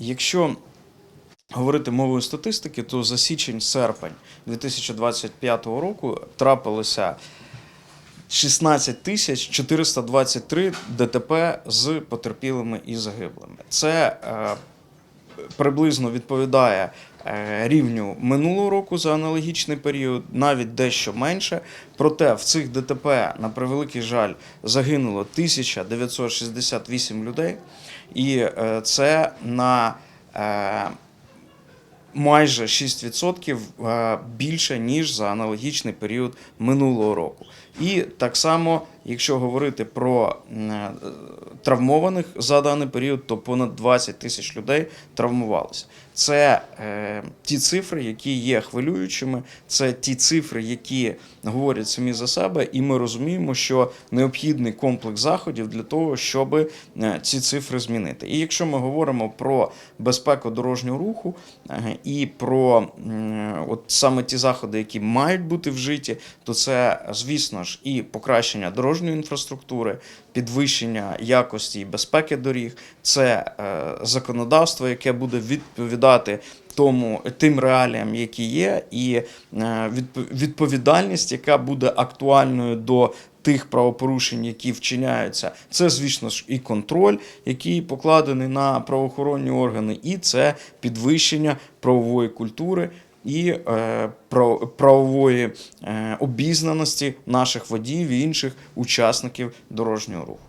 Якщо говорити мовою статистики, то за січень-серпень 2025 року трапилося 16 тисяч 423 ДТП з потерпілими і загиблими. Це е, приблизно відповідає рівню минулого року за аналогічний період, навіть дещо менше. Проте в цих ДТП, на превеликий жаль, загинуло 1968 людей, і е, це на е, майже 6% е, більше, ніж за аналогічний період минулого року. І так само, якщо говорити про е, травмованих за даний період, то понад 20 тисяч людей травмувалося. Це е, ті цифри, які є хвилюючими, це ті цифри, які говорять самі за себе, і ми розуміємо, що необхідний комплекс заходів для того, щоб е, ці цифри змінити. І якщо ми говоримо про безпеку дорожнього руху е, і про от саме ті заходи, які мають бути вжиті, то це, звісно ж, і покращення дорожньої інфраструктури, підвищення якості і безпеки доріг, це е, законодавство, яке буде відповідати тому тим реаліям, які є, і е, відповідальність, яка буде актуальною до тих правопорушень, які вчиняються. Це, звісно ж, і контроль, який покладений на правоохоронні органи, і це підвищення правової культури. І е, прав- правової е, обізнаності наших водіїв і інших учасників дорожнього руху.